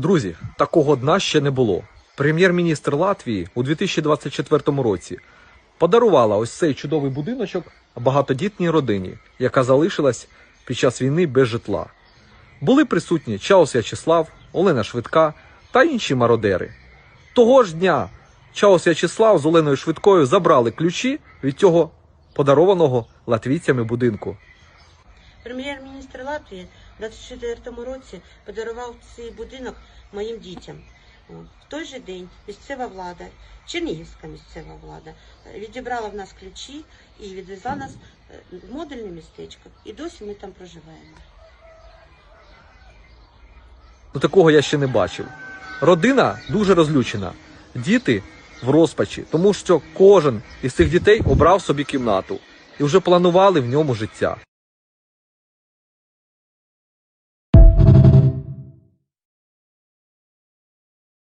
Друзі, такого дна ще не було. Прем'єр-міністр Латвії у 2024 році подарувала ось цей чудовий будиночок багатодітній родині, яка залишилась під час війни без житла. Були присутні Чаус В'ячеслав, Олена Швидка та інші мародери. Того ж дня Чаус В'ячеслав з Оленою Швидкою забрали ключі від цього подарованого латвійцями будинку. Прем'єр-міністр Латвії в 24-му році подарував цей будинок моїм дітям. В той же день місцева влада, Чернігівська місцева влада, е, відібрала в нас ключі і відвезла нас е, в модульне містечко. І досі ми там проживаємо. Ну такого я ще не бачив. Родина дуже розлючена. Діти в розпачі, тому що кожен із цих дітей обрав собі кімнату і вже планували в ньому життя.